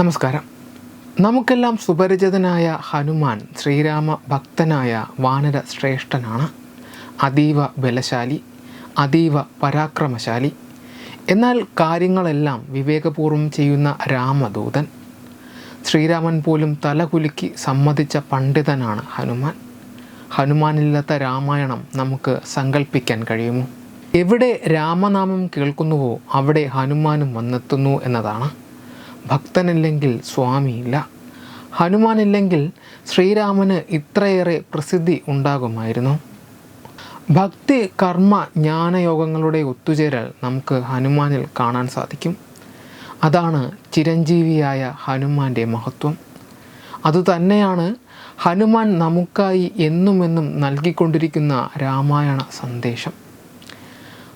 നമസ്കാരം. നമുക്കെല്ലാം സുപരിചിതനായ ഹനുമാൻ ശ്രീരാമ ഭക്തനായ വാനര ശ്രേഷ്ഠനാണ്. അതീവ ബലശാലി അതീവ പരാക്രമശാലി. എന്നാൽ കാര്യങ്ങളെല്ലാം വിവേകപൂർവം ചെയ്യുന്ന രാമദൂതൻ. ശ്രീരാമൻ പോലും തലകുലുക്കി സമ്മതിച്ച പണ്ഡിതനാണ് ഹനുമാൻ. ഹനുമാനില്ലാത്ത രാമായണം നമുക്ക് സങ്കല്പിക്കാൻ കഴിയുമോ? എവിടെ രാമനാമം കേൾക്കുന്നുവോ അവിടെ ഹനുമാനും വന്നെത്തുന്നു എന്നതാണ്. ഭക്തനില്ലെങ്കിൽ സ്വാമിയില്ല ഹനുമാനില്ലെങ്കിൽ ശ്രീരാമന് ഇത്രയേറെ പ്രസിദ്ധി ഉണ്ടാകുമായിരുന്നു. ഭക്തി കർമ്മ ജ്ഞാനയോഗങ്ങളുടെ ഒത്തുചേരൽ നമുക്ക് ഹനുമാനിൽ കാണാൻ സാധിക്കും. അതാണ് ചിരഞ്ജീവിയായ ഹനുമാന്റെ മഹത്വം. അതുതന്നെയാണ് ഹനുമാൻ നമുക്കായി എന്നുമെന്നും നൽകിക്കൊണ്ടിരിക്കുന്ന രാമായണ സന്ദേശം.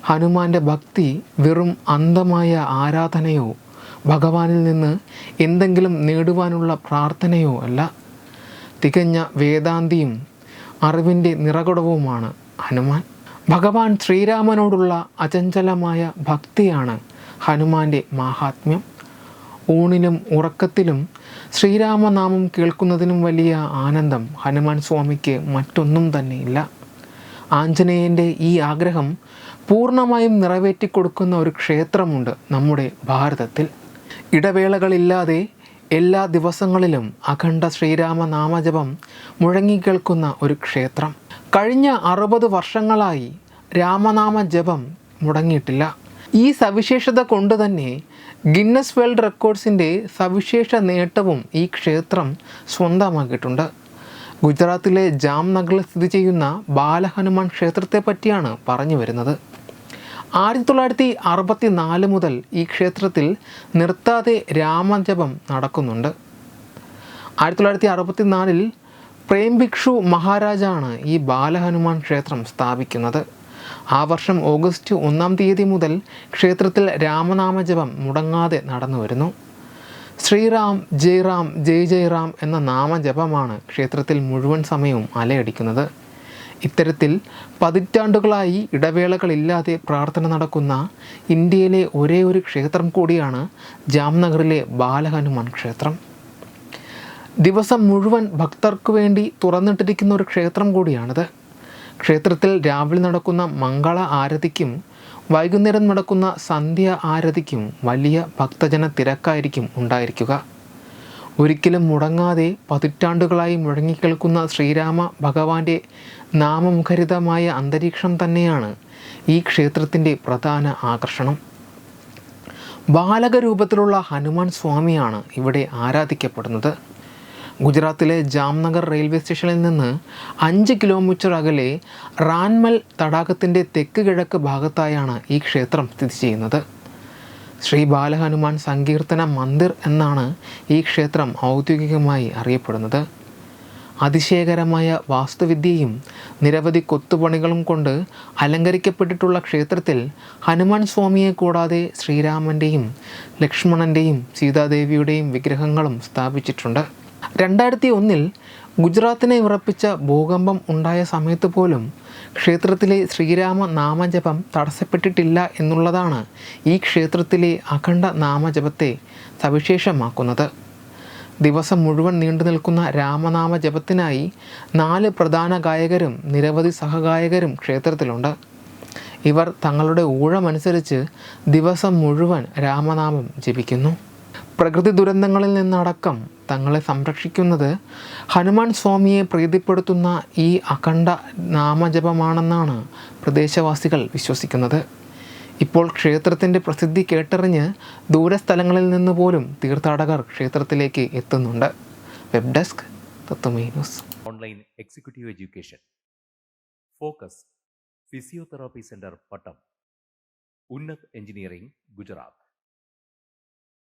ഹനുമാന്റെ ഭക്തി വെറും അന്ധമായ ആരാധനയോ ഭഗവാനിൽ നിന്ന് എന്തെങ്കിലും നേടുവാനുള്ള പ്രാർത്ഥനയോ അല്ല. തികഞ്ഞ വേദാന്തിയും അറിവിന്റെ നിറകുടവുമാണ് ഹനുമാൻ. ഭഗവാൻ ശ്രീരാമനോടുള്ള അചഞ്ചലമായ ഭക്തിയാണ് ഹനുമാന്റെ മാഹാത്മ്യം. ഊണിലും ഉറക്കത്തിലും ശ്രീരാമനാമം കേൾക്കുന്നതിനും വലിയ ആനന്ദം ഹനുമാൻ സ്വാമിക്ക് മറ്റൊന്നും തന്നെയില്ല. ആഞ്ജനേയന്റെ ഈ ആഗ്രഹം പൂർണമായും നിറവേറ്റിക്കൊടുക്കുന്ന ഒരു ക്ഷേത്രമുണ്ട് നമ്മുടെ ഭാരതത്തിൽ. ഇടവേളകളില്ലാതെ എല്ലാ ദിവസങ്ങളിലും അഖണ്ഡ ശ്രീരാമ നാമജപം മുഴങ്ങിക്കേൾക്കുന്ന ഒരു ക്ഷേത്രം. കഴിഞ്ഞ അറുപത് വർഷങ്ങളായി രാമനാമ ജപം മുടങ്ങിയിട്ടില്ല. ഈ സവിശേഷത കൊണ്ട് തന്നെ ഗിന്നസ് വേൾഡ് റെക്കോർഡ്സിന്റെ സവിശേഷ നേട്ടവും ഈ ക്ഷേത്രം സ്വന്തമാക്കിയിട്ടുണ്ട്. ഗുജറാത്തിലെ ജാംനഗറിൽ സ്ഥിതി ചെയ്യുന്ന ബാലഹനുമാൻ ക്ഷേത്രത്തെ പറ്റിയാണ് പറഞ്ഞു വരുന്നത്. ആയിരത്തി തൊള്ളായിരത്തി അറുപത്തി നാല് മുതൽ ഈ ക്ഷേത്രത്തിൽ നിർത്താതെ രാമജപം നടക്കുന്നുണ്ട്. ആയിരത്തി തൊള്ളായിരത്തി അറുപത്തി നാലിൽ പ്രേം ഭിക്ഷു മഹാരാജാണ് ഈ ബാലഹനുമാൻ ക്ഷേത്രം സ്ഥാപിക്കുന്നത്. ആ വർഷം ഓഗസ്റ്റ് ഒന്നാം തീയതി മുതൽ ക്ഷേത്രത്തിൽ രാമനാമജപം മുടങ്ങാതെ നടന്നു വരുന്നു. ശ്രീറാം ജയറാം ജയ് ജയറാം എന്ന നാമജപമാണ് ക്ഷേത്രത്തിൽ മുഴുവൻ സമയവും അലയടിക്കുന്നത്. ഇത്തരത്തിൽ പതിറ്റാണ്ടുകളായി ഇടവേളകളില്ലാതെ പ്രാർത്ഥന നടക്കുന്ന ഇന്ത്യയിലെ ഒരേ ഒരു ക്ഷേത്രം കൂടിയാണ് ജാംനഗറിലെ ബാലഹനുമാൻ ക്ഷേത്രം. ദിവസം മുഴുവൻ ഭക്തർക്ക് വേണ്ടി തുറന്നിട്ടിരിക്കുന്ന ഒരു ക്ഷേത്രം കൂടിയാണിത്. ക്ഷേത്രത്തിൽ രാവിലെ നടക്കുന്ന മംഗള ആരതിക്കും വൈകുന്നേരം നടക്കുന്ന സന്ധ്യ ആരതിക്കും വലിയ ഭക്തജന തിരക്കായിരിക്കും ഉണ്ടായിരിക്കുക. ഒരിക്കലും മുടങ്ങാതെ പതിറ്റാണ്ടുകളായി മുഴങ്ങിക്കേൾക്കുന്ന ശ്രീരാമ ഭഗവാന്റെ നാമമുഖരിതമായ അന്തരീക്ഷം തന്നെയാണ് ഈ ക്ഷേത്രത്തിന്റെ പ്രധാന ആകർഷണം. ബാലകരൂപത്തിലുള്ള ഹനുമാൻ സ്വാമിയാണ് ഇവിടെ ആരാധിക്കപ്പെടുന്നത്. ഗുജറാത്തിലെ ജാംനഗർ റെയിൽവേ സ്റ്റേഷനിൽ നിന്ന് അഞ്ച് കിലോമീറ്റർ അകലെ റാൻമൽ തടാകത്തിന്റെ തെക്ക് കിഴക്ക് ഭാഗത്തായാണ് ഈ ക്ഷേത്രം സ്ഥിതി ചെയ്യുന്നത്. ശ്രീ ബാലഹനുമാൻ സങ്കീർത്തന മന്ദിർ എന്നാണ് ഈ ക്ഷേത്രം ഔദ്യോഗികമായി അറിയപ്പെടുന്നത്. അതിശയകരമായ വാസ്തുവിദ്യയും നിരവധി കൊത്തുപണികളും കൊണ്ട് അലങ്കരിക്കപ്പെട്ടിട്ടുള്ള ക്ഷേത്രത്തിൽ ഹനുമാൻ സ്വാമിയെ കൂടാതെ ശ്രീരാമന്റെയും ലക്ഷ്മണന്റെയും സീതാദേവിയുടെയും വിഗ്രഹങ്ങളും സ്ഥാപിച്ചിട്ടുണ്ട്. രണ്ടായിരത്തി ഒന്നിൽ ഗുജറാത്തിനെ ഉറപ്പിച്ച ഭൂകമ്പം ഉണ്ടായ സമയത്ത് പോലും ക്ഷേത്രത്തിലെ ശ്രീരാമ നാമജപം തടസ്സപ്പെട്ടിട്ടില്ല എന്നുള്ളതാണ് ഈ ക്ഷേത്രത്തിലെ അഖണ്ഡ നാമജപത്തെ സവിശേഷമാക്കുന്നത്. ദിവസം മുഴുവൻ നീണ്ടു നിൽക്കുന്ന രാമനാമ ജപത്തിനായി നാല് പ്രധാന ഗായകരും നിരവധി സഹഗായകരും ക്ഷേത്രത്തിലുണ്ട്. ഇവർ തങ്ങളുടെ ഊഴമനുസരിച്ച് ദിവസം മുഴുവൻ രാമനാമം ജപിക്കുന്നു. പ്രകൃതി ദുരന്തങ്ങളിൽ നിന്നടക്കം തങ്ങളെ സംരക്ഷിക്കുന്നത് ഹനുമാൻ സ്വാമിയെ പ്രീതിപ്പെടുത്തുന്ന ഈ അഖണ്ഡ നാമജപമാണെന്നാണ് പ്രദേശവാസികൾ വിശ്വസിക്കുന്നത്. ഇപ്പോൾ ക്ഷേത്രത്തിന്റെ പ്രസിദ്ധി കേട്ടറിഞ്ഞ് ദൂരസ്ഥലങ്ങളിൽ നിന്ന് പോലും തീർത്ഥാടകർ ക്ഷേത്രത്തിലേക്ക് എത്തുന്നുണ്ട്. Web desk Tatwamayi news online executive education focus physiotherapy centre Pattom Unnat engineering Gujarat